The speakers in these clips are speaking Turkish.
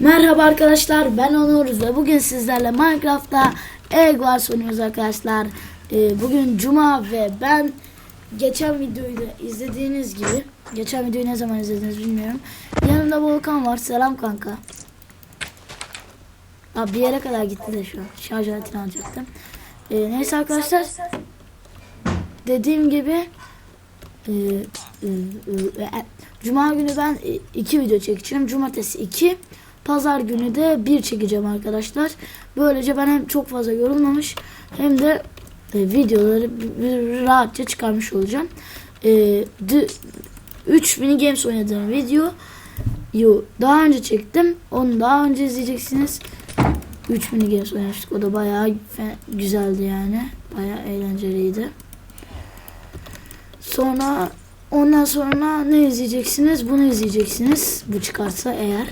Merhaba arkadaşlar ben Onur ve bugün sizlerle Minecraft'ta Egg Wars oynuyoruz arkadaşlar. Ee, bugün Cuma ve ben geçen videoyu da izlediğiniz gibi geçen videoyu ne zaman izlediniz bilmiyorum. Yanımda Volkan var selam kanka. Abi bir yere kadar gitti de şu an şarj aletini alacaktım. Ee, neyse arkadaşlar dediğim gibi e, e, e, Cuma günü ben e, iki video çekeceğim. Cumartesi iki. Pazar günü de bir çekeceğim arkadaşlar. Böylece ben hem çok fazla yorulmamış hem de e, videoları rahatça çıkarmış olacağım. E, 3 mini games oynadığım video daha önce çektim. Onu daha önce izleyeceksiniz. 3 mini games oynamıştık. O da bayağı güzeldi yani. Bayağı eğlenceliydi. Sonra ondan sonra ne izleyeceksiniz? Bunu izleyeceksiniz. Bu çıkarsa eğer.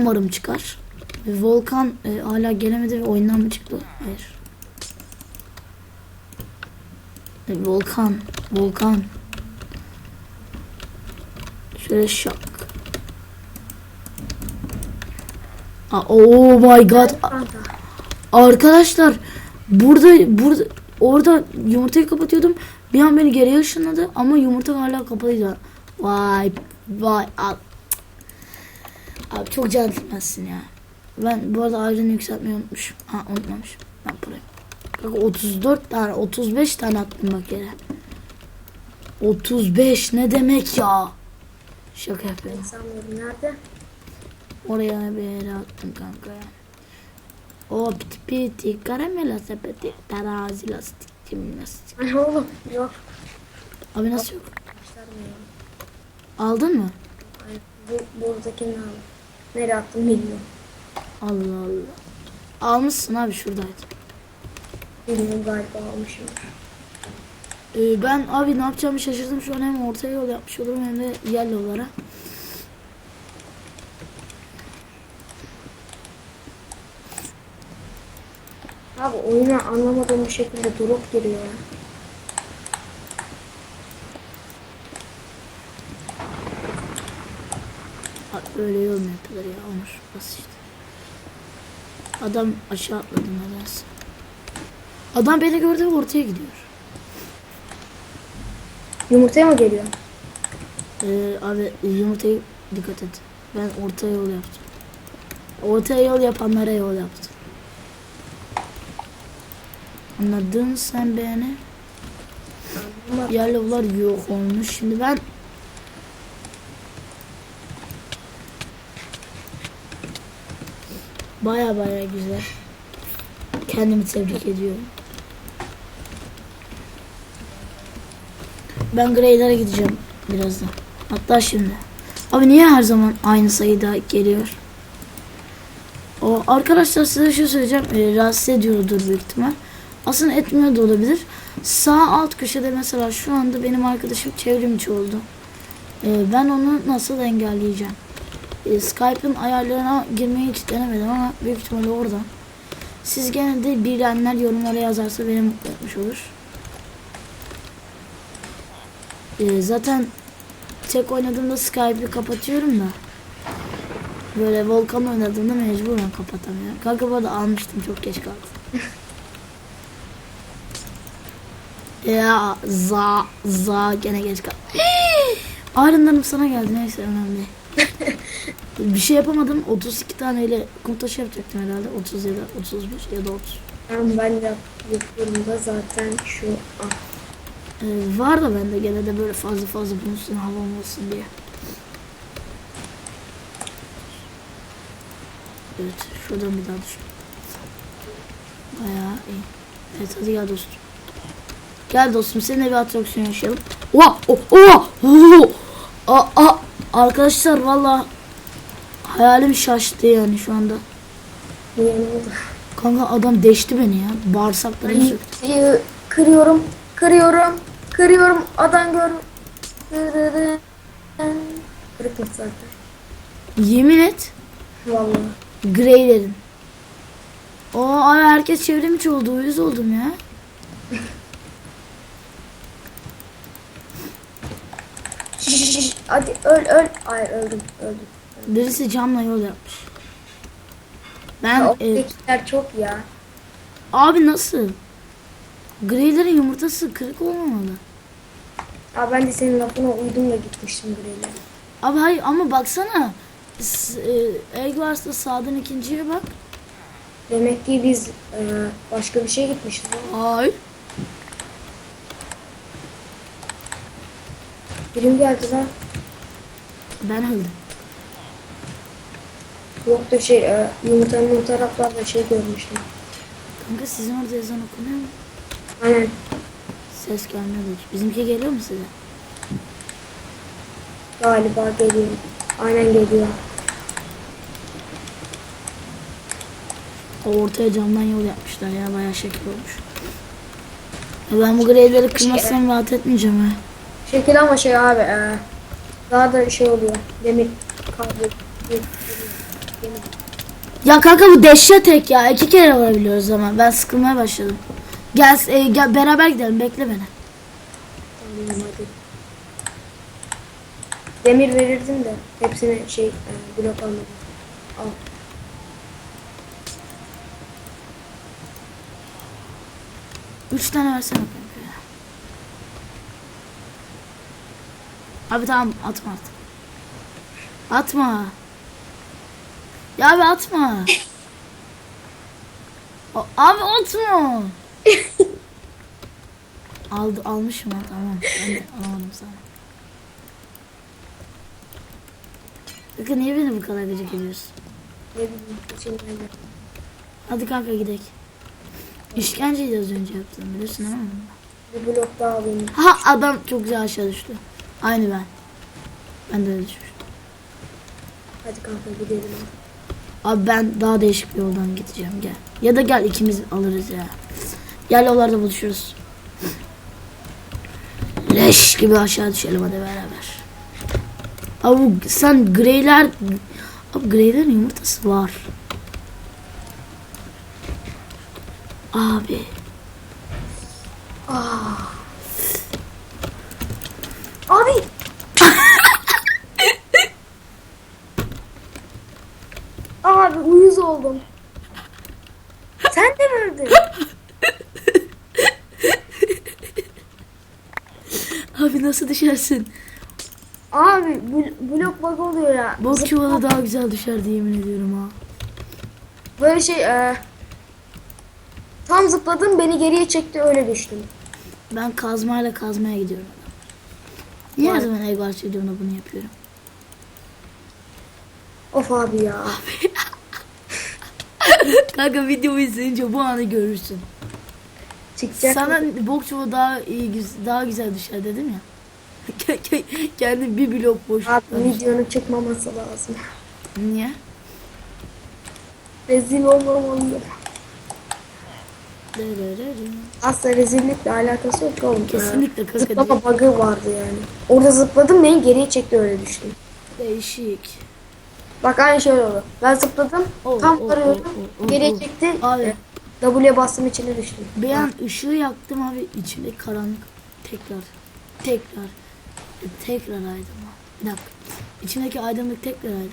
Umarım çıkar. Volkan e, hala gelemedi ve oyundan mı çıktı? Hayır. E, Volkan. Volkan. Şöyle şak. Aa, oh my god. Arkadaşlar burada burada orada yumurtayı kapatıyordum. Bir an beni geriye ışınladı ama yumurta hala kapalıydı. Vay vay al. Abi çok centilmensin ya. Ben bu arada ayrını yükseltmeyi unutmuşum. Ha unutmamışım. Ben buraya. Bak 34 tane 35 tane attım bak yere. 35 ne demek ya? Şaka yapıyorum. Sanmıyorum nerede? Oraya bir yere attım kanka ya. O piti piti karamela sepeti terazi lastik jimnastik. Ay oğlum yok. Abi nasıl yok? Aldın mı? Ay bu buradakini aldım. Nereye attım bilmiyorum. Allah Allah. Almışsın abi şuradaydı. Bilmiyorum galiba almışım. Ee, ben abi ne yapacağımı şaşırdım. Şu an hem orta yol yapmış olurum hem de yer yollara. Abi oyuna anlamadığım bir şekilde drop giriyor ya. Abi Öyle yol mu yapılır ya Onur? Basit işte. Adam aşağı atladı nedense. Adam beni gördü ve ortaya gidiyor. Yumurtaya mı geliyor? Ee, abi yumurtayı dikkat et. Ben orta yol yaptım. Orta yol yapanlara yol yaptım. Anladın sen beni? Ama Yer yollar yok olmuş. Şimdi ben baya baya güzel. Kendimi tebrik ediyorum. Ben Grey'lere gideceğim birazdan. Hatta şimdi. Abi niye her zaman aynı sayıda geliyor? O arkadaşlar size şu söyleyeceğim. E, rahatsız ediyordur büyük ihtimal. Aslında etmiyor da olabilir. Sağ alt köşede mesela şu anda benim arkadaşım çevrimçi oldu. E, ben onu nasıl engelleyeceğim? E, Skype'ın ayarlarına girmeyi hiç denemedim ama büyük ihtimalle orada. Siz gene de bilenler yorumlara yazarsa beni mutlu etmiş olur. E, zaten tek oynadığımda Skype'ı kapatıyorum da. Böyle Volkan oynadığımda mecburen kapatamıyorum. Kanka bu arada almıştım çok geç kaldım. ya za za gene geç kaldım. Ayrınlarım sana geldi neyse önemli. Bir şey yapamadım. 32 taneyle kum taşı yapacaktım herhalde. 30 ya da 31 ya da 30. ben, ben yap, yapıyorum da zaten şu an. Ee, var da bende gene de böyle fazla fazla bulunsun hava olmasın diye. Evet şuradan bir daha düşün. Bayağı iyi. Evet hadi gel dostum. Gel dostum seninle bir atraksiyon yaşayalım. Oha! Oh, oha! Oh! Aa, aa! Arkadaşlar valla hayalim şaştı yani şu anda. Kanka adam deşti beni ya. Bağırsaklarını söktü. Ee, kırıyorum, kırıyorum, kırıyorum. Adam gör. Kırıklık zaten. Yemin et. Vallahi. Greylerin. O ay herkes çevrimiçi oldu. Uyuz oldum ya. Hadi öl öl. Hayır öldüm öldüm. Birisi camla yol yapmış. Ben Ya, e, çok ya. abi nasıl? Greylerin yumurtası kırık olmamalı. Ya ben de senin lafına uydum da gitmiştim buraya. Abi hayır ama baksana. E, Egg Wars'ta sağdan ikinciye bak. Demek ki biz e, başka bir şey gitmişiz. ha. Ay. Birim geldi lan. Ben öldüm. Yok da şey e, yumurtanın o taraflarda şey görmüştüm. Kanka sizin orada ezan okunuyor mu? Aynen. Ses gelmiyor hiç. Bizimki geliyor mu size? Galiba geliyor. Aynen geliyor. O ortaya camdan yol yapmışlar ya bayağı şekil olmuş. Ya ben bu greyleri kırmazsam rahat etmeyeceğim ha. Şekil ama şey abi e, daha da şey oluyor. Demir kablo. Ya kanka bu dehşet tek ya. İki kere vurabiliyoruz ama ben sıkılmaya başladım. Gel, e, gel beraber gidelim bekle beni. Tamam hadi. Demir verirdim de hepsine şey e, blok almadım. Al. Üç tane versene kanka ya. Abi tamam atma artık. Atma. Ya abi atma. O- abi atma. Aldı, almışım ha tamam. Ben de alamadım sana. Kanka niye beni bu kadar gıcık ediyorsun? Ne bileyim içimden de. Hadi kanka gidelim. İşkenceyi de az önce yaptım biliyorsun ama. Bir blok daha alayım. Ha adam çok güzel aşağı düştü. Aynı ben. Ben de öyle düşmüştüm. Hadi kanka gidelim. Abi ben daha değişik bir yoldan gideceğim gel. Ya da gel ikimiz alırız ya. Gel yollarda buluşuruz. Leş gibi aşağı düşelim hadi beraber. Abi sen greyler... Abi greylerin yumurtası var. Abi. Abi! Abi uyuz oldum. Sen de mi öldün? Abi nasıl düşersin? Abi bl- blok bug oluyor ya. Bok çuvalı daha güzel düşerdi yemin ediyorum ha. Böyle şey e, tam zıpladım beni geriye çekti öyle düştüm. Ben kazmayla kazmaya gidiyorum. Niye her zaman videomda bunu yapıyorum? Of abi ya. Kanka videomu izleyince bu anı görürsün. Çıkacak. Sana bok çuvalı daha iyi daha güzel düşer dedim ya. Kendi bir blok boş. Abi videonun çıkmaması lazım. Niye? Rezil olmamalıyım. Aslında rezillikle alakası yok oğlum. Kesinlikle kanka Zıplama bug'ı vardı yani. Orada zıpladım beni geriye çekti öyle düştüm. Değişik. Bak aynı şey oldu. Ben zıpladım. Oo, tam geriye oo. çekti. Abi. e, W'ye bastım içine düştüm. Bir an ışığı yaktım abi içinde karanlık tekrar tekrar e, tekrar aydınlık. Bir dakika. İçindeki aydınlık tekrar aydınlık.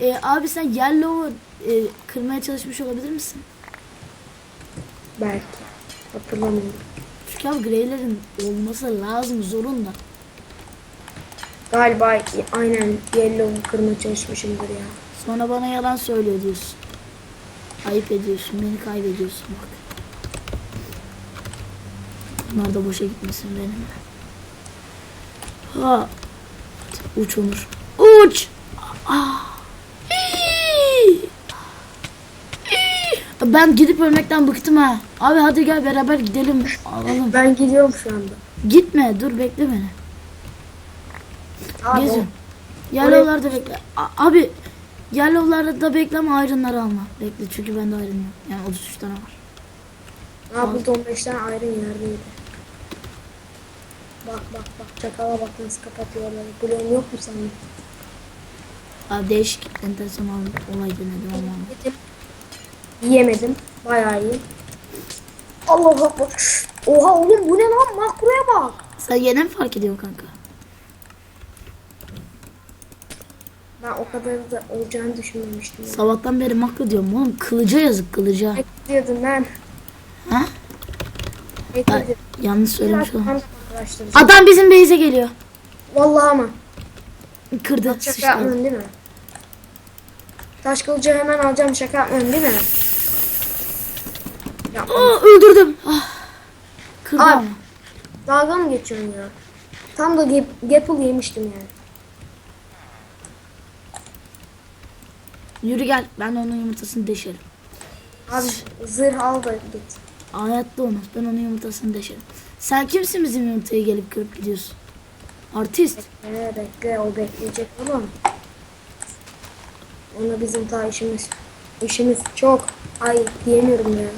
E, abi sen yellow'u e, kırmaya çalışmış olabilir misin? Belki. Hatırlamıyorum. Çünkü abi greylerin olması lazım zorunda. Galiba aynen yellow'u kırmaya çalışmışımdır ya. Sonra bana yalan söylüyor diyorsun. Ayıp ediyorsun, beni kaybediyorsun bak. Bunlar da boşa gitmesin benimle. Ha. Uç Onur. Uç. Ah. Ben gidip ölmekten bıktım ha. Abi hadi gel beraber gidelim. Alalım. Ben gidiyorum şu anda. Gitme dur bekle beni. Gezin. Yellow'larda bekle. A- abi Yellow'larda bekleme ayrınları alma. Bekle çünkü bende ayrın yok. Yani 33 tane var. Ha burada 15 tane ayrı yerdeydi. Bak bak bak çakala bak nasıl kapatıyorlar. Bloğum yok mu senin? Abi değişik enteresan ol- olay denedim ama. Yiyemedim. Bayağı iyi. Allah Allah. Oha oğlum bu ne lan? Bak buraya bak. Sen yine mi fark ediyorsun kanka? Ben o kadar da olacağını düşünmemiştim. ya. Sabahtan beri makro diyorum oğlum. Kılıca yazık kılıca. Ne diyordun lan? Ha? Ne diyordun? yanlış söylemiş oldum. Adam bizim base'e geliyor. Vallahi ama. Kırdı. Şaka sıçtı. yapmıyorsun değil mi? Taş kılıcı hemen alacağım şaka yapmıyorsun değil mi? Yapma. Aa, öldürdüm. Ah. Kırdı Abi. ama. Dalga mı geçiyorsun ya? Tam da gap- Gapple yemiştim yani. Yürü gel. Ben onun yumurtasını deşerim. Abi zırh al da git. Hayatta olmaz. Ben onun yumurtasını deşerim. Sen kimsin bizim yumurtayı gelip kırıp gidiyorsun? Artist. Bekle bekle o bekleyecek oğlum. Ona bizim ta işimiz. işimiz çok. Ay diyemiyorum ya.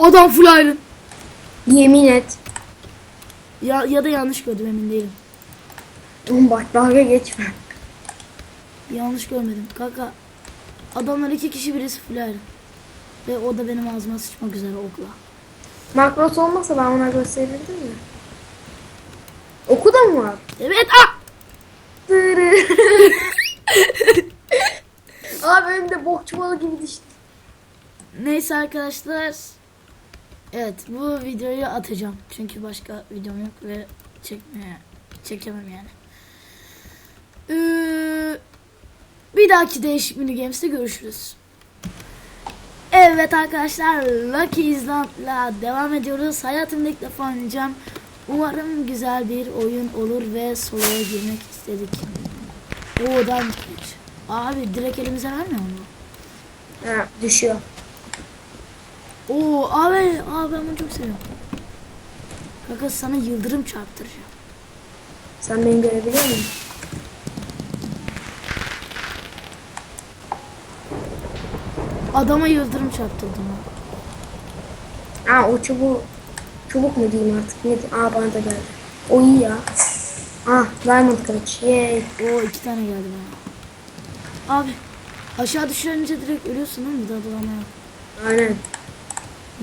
Adam full iron. Yemin et. Ya, ya da yanlış gördüm emin değilim. Bak dalga geçme. Yanlış görmedim. Kanka adamlar iki kişi birisi full iron. Ve o da benim ağzıma sıçmak üzere okla. Makros olmasa ben ona gösterirdim ya. Oku da mı var? Evet ah! Abi önümde bok çuvalı gibi dişti. Neyse arkadaşlar. Evet bu videoyu atacağım. Çünkü başka videom yok ve çekmeye çekemem yani. Ee, bir dahaki değişik mini games'te görüşürüz. Evet arkadaşlar Lucky Island'la devam ediyoruz. Hayatımda ilk defa oynayacağım. Umarım güzel bir oyun olur ve soloya girmek istedik. O'dan hiç. Abi direkt elimize vermiyor mu? Ha, düşüyor. Oo abi, abi ben bunu çok seviyorum. Kanka sana yıldırım çarptıracağım. Sen beni görebiliyor musun? Adama yıldırım çarptırdım. Ha o çubuğu çubuk mu diyeyim artık ne? Aa bana da geldi. O iyi ya. Ah diamond kılıç. Yay. Oo iki tane geldi bana. Abi aşağı düşünce direkt ölüyorsun değil mi? Yok. Aynen.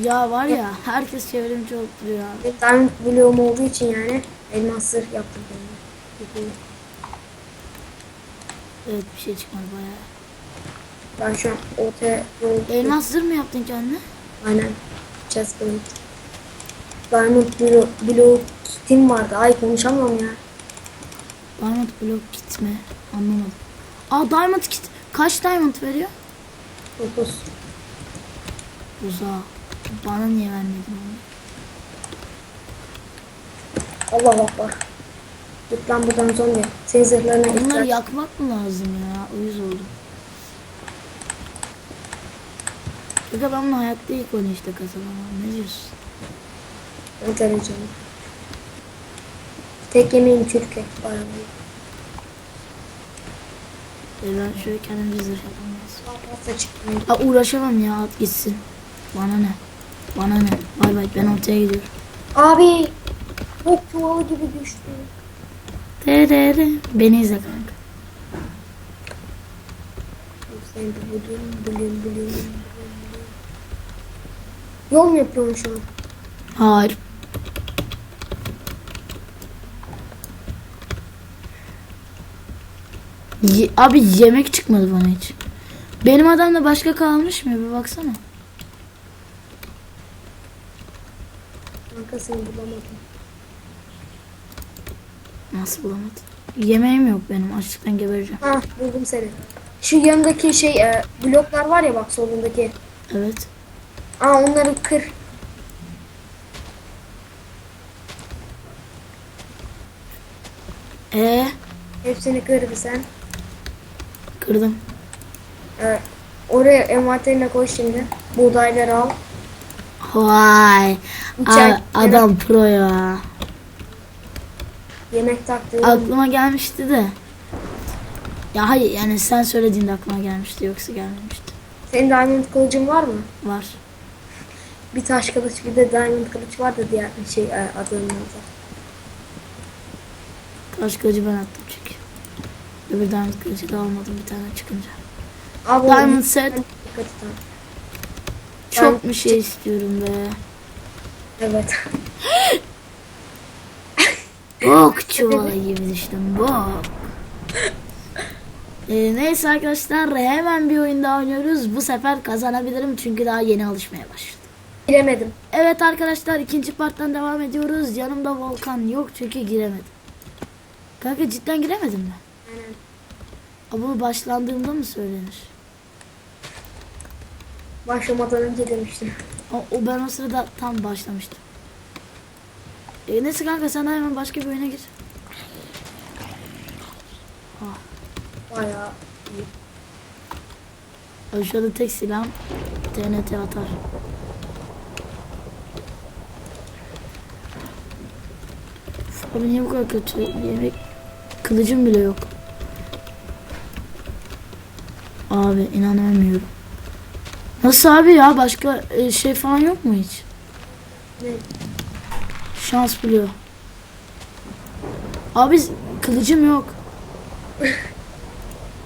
Ya var ya herkes çevremci olup duruyor abi. Diamond bloğum olduğu için yani elmas zırh yaptım kendime. Evet bir şey çıkmadı bayağı. Ben şu an ortaya yol... Elmas zırh mı yaptın kendine? Aynen. Plate. Diamond bloğu, bloğu kitim vardı. Ay konuşamam ya. Diamond block kit mi? Anlamadım. Aa diamond kit. Kaç diamond veriyor? 9. Uzağa. Bana niye vermedin onu? Allah Allah. Git lan buradan zombi. Senin zırhlarına Bunları ihtiyaç. yakmak mı lazım ya? Uyuz oldum. Kanka ben bunu hayatta ilk oynayışta kazanamam. Ne diyorsun? Göreceğim. Tek yemeğim Türkiye. Bayağı. E ben şöyle kendim bir zırh çıkmıyor. Aa, uğraşamam ya at gitsin. Bana ne? Bana ne? Bay bay ben ortaya gidiyorum. Abi. Bok çuvalı gibi düştü. Terere. Beni izle kanka. Sen de bulun bulun bulun. Yol mu yapıyorsun şu an? Hayır. Ye- abi yemek çıkmadı bana hiç. Benim adamda başka kalmış mı? Bir baksana. Kankasını bulamadım. Nasıl bulamadım? Yemeğim yok benim. Açlıktan gebereceğim. Ha buldum seni. Şu yanındaki şey e, bloklar var ya bak solundaki. Evet. Aa onları kır. Ee, Hepsini kır bir sen. kırdım. E, oraya envanterine koy şimdi. Buğdayları al. Vay. Adam pro ya. Yemek taktığı. Aklıma gelmişti de. Ya hayır yani sen söylediğinde aklıma gelmişti yoksa gelmemişti. Senin diamond kılıcın var mı? Var. Bir taş kılıç bir de diamond kılıç var da diğer şey e, adının orada. Taş kılıcı ben attım çünkü. Öbür diamond kılıcı da almadım bir tane çıkınca. Abi Diamond set. Çok bir şey istiyorum be. Evet. Bok çuvalı gibi düştüm bok. Ee, neyse arkadaşlar hemen bir oyun daha oynuyoruz. Bu sefer kazanabilirim çünkü daha yeni alışmaya başladım. Bilemedim. Evet arkadaşlar ikinci parttan devam ediyoruz. Yanımda Volkan yok çünkü giremedim. Kanka cidden giremedin mi? Aynen. Bu başlandığımda mı söylenir? Başlamadan önce demiştim. O, o ben o sırada tam başlamıştım. E, neyse kanka sen hemen başka bir oyuna gir. Bayağı iyi. Anda tek silahım TNT atar. Abi niye bu kadar kötü? Yemek kılıcım bile yok. Abi inanamıyorum. Nasıl abi ya başka e, şey falan yok mu hiç? Ne? Şans biliyor. Abi kılıcım yok.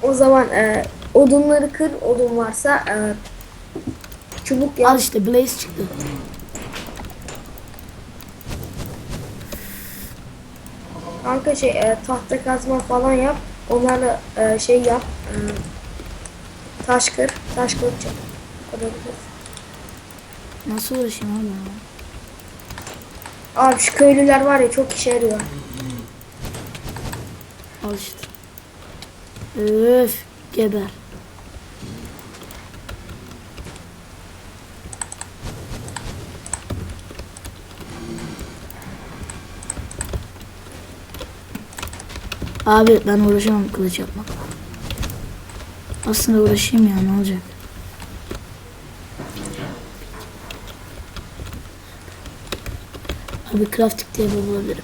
O zaman e, odunları kır. Odun varsa e, çubuk Al yap. işte Blaze çıktı. Kanka şey e, tahta kazma falan yap. Onlarla e, şey yap. E, taş kır. Taş kılıç yap. Nasıl uğraşayım abi ya? Abi şu köylüler var ya çok işe yarıyor. Al işte. Öf geber. Abi ben uğraşamam kılıç yapmakla. Aslında uğraşayım ya ne olacak? Abi crafting table bulabilirim.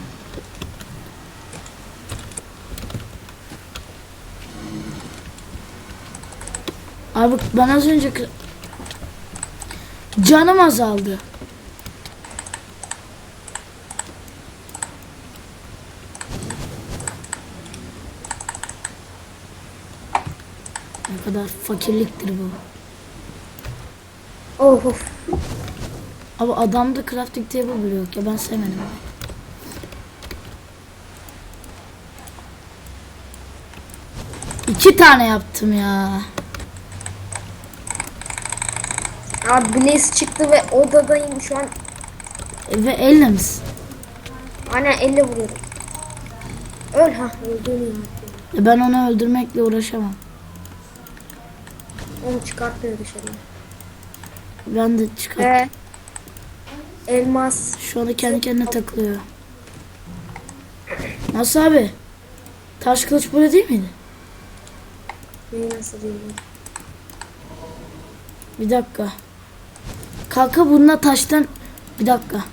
Abi ben az önce canım azaldı. Ne kadar fakirliktir bu. Of of. Abi adamda crafting table bile yok ya ben sevmedim. İki tane yaptım ya. Abi Blaze çıktı ve odadayım şu an. E, Ve elle misin? Aynen elle vuruyorum. Öl ha öldün ya. E, Ben onu öldürmekle uğraşamam. Onu çıkartmıyor dışarıya. Ben de çıkar. Ve elmas. Şu anda kendi kendine takılıyor. Nasıl abi? Taş kılıç böyle değil miydi? Neyi nasıl diyeyim? Bir dakika. Kanka bununla taştan... Bir dakika.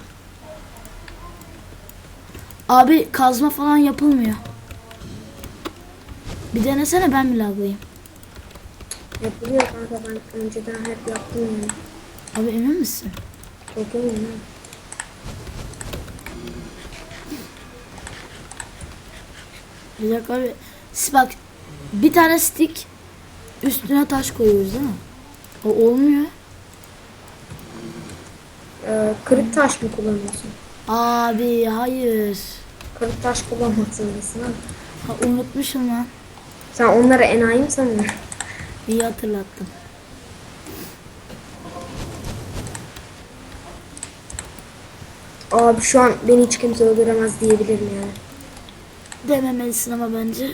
Abi kazma falan yapılmıyor. Bir denesene ben mi laglayayım? Yapılıyor kanka ben önceden hep yaptım yani. Abi emin misin? Çok eminim. Bir dakika abi. Bak bir tane stick üstüne taş koyuyoruz değil mi? O olmuyor. Ee, kırık taş mı kullanıyorsun? Abi hayır. Kırık taş kullanmak zorundasın ha. Ha, unutmuşum lan. Sen onları enayi mi sanıyorsun? İyi hatırlattın. Abi şu an beni hiç kimse öldüremez diyebilirim yani. Dememelisin ama bence.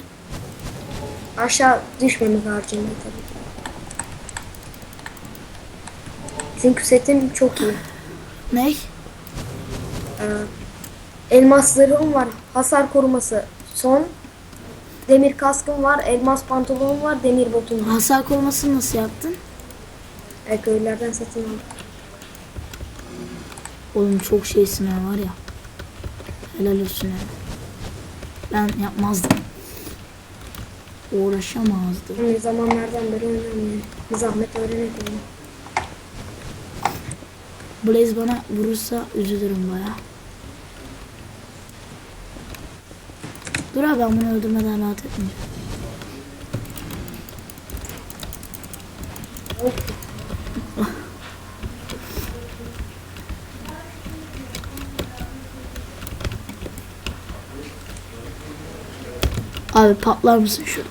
Aşağı düşmemek haricinde tabii. Çünkü setim çok iyi. Ney? Ee, elmaslarım var. Hasar koruması son. Demir kaskım var. Elmas pantolonum var. Demir botum var. Hasar korumasını nasıl yaptın? E, köylerden satın aldım. Oğlum çok şeysin ha var ya. Helal olsun ya. Ben yapmazdım. Uğraşamazdım. Yani zamanlardan beri yani. Bir zahmet öğrenelim. Blaze bana vurursa üzülürüm baya. Dur abi ben bunu öldürmeden rahat etmeyeceğim. Abi patlar mısın şurada?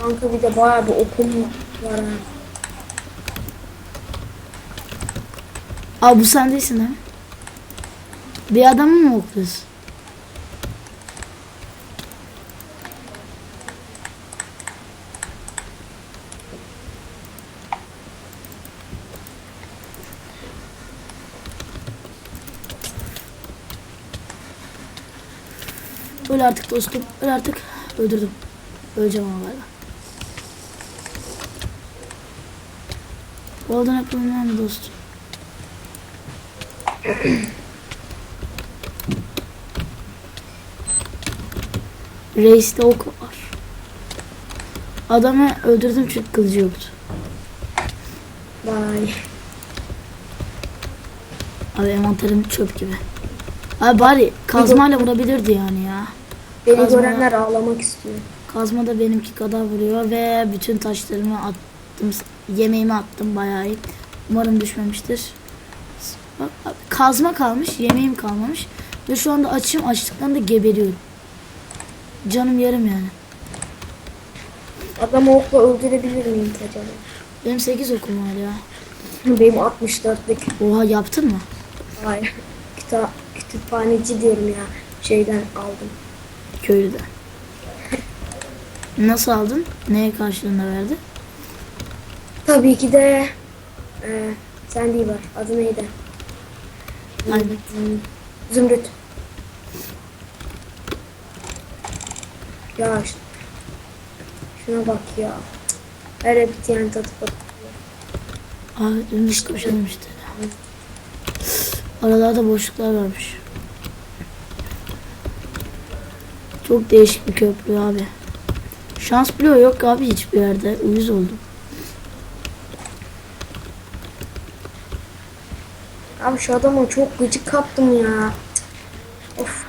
Kanka bir de bayağı bir okum var Abi bu sen değilsin ha? Bir adamı mı okuyorsun? Öl artık dostum. Öl artık. Öldürdüm. Öleceğim ama galiba. Golden Apple'ın dostum? Reis'te ok var. Adamı öldürdüm çünkü kılıcı yoktu. Vay. Abi envanterim çöp gibi. Abi bari kazmayla vurabilirdi yani ya. Beni Kazma- görenler ağlamak istiyor. Kazma da benimki kadar vuruyor ve bütün taşlarımı attım. Yemeğimi attım bayağı iyi. Umarım düşmemiştir. Bak, bak, kazma kalmış, yemeğim kalmamış. Ve şu anda açım açlıktan da geberiyorum. Canım yarım yani. Adamı okla öldürebilir miyim acaba? Benim 8 okum var ya. Benim 64'lük. Oha yaptın mı? Hayır. Kitap, kütüphaneci diyorum ya. Şeyden aldım. Köylüden. Nasıl aldın? Neye karşılığında verdi? Tabii ki de e, sen değil var. Adı neydi? Aynen. Zümrüt. Ya şuna bak ya. Her bitiyen tadı bak. Abi dün işte bir şey demişti. Aralarda boşluklar varmış. Çok değişik bir köprü abi. Şans bloğu yok abi hiçbir yerde. Uyuz oldum. Abi şu adama çok gıcık kaptım ya. Of.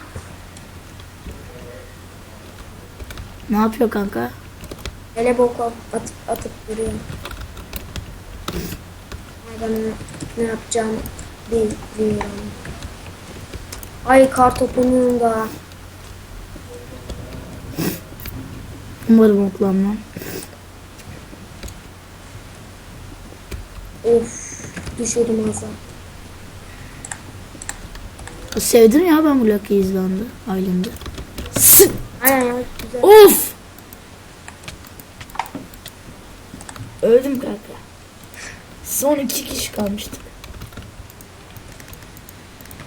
Ne yapıyor kanka? Hele bok atıp atıp duruyor. Ben ne, yapacağım bilmiyorum. Ay kar topunun da. Umarım oklanmam. Of. Düşürdüm az daha. Sevdim ya ben bu Lucky izlandı ailemde. Sık! Aynen ya güzel. Of! Öldüm kanka. Son iki kişi kalmıştık.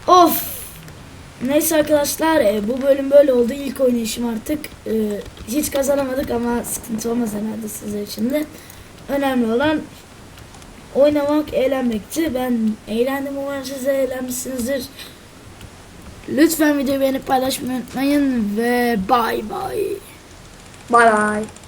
Of! Neyse arkadaşlar e, bu bölüm böyle oldu. İlk oynayışım artık. E, hiç kazanamadık ama sıkıntı olmaz herhalde sizler için de. Önemli olan oynamak, eğlenmekti. Ben eğlendim umarım siz de eğlenmişsinizdir. Lütfen videoyu beğenip paylaşmayı unutmayın ve bay bay. Bye bye.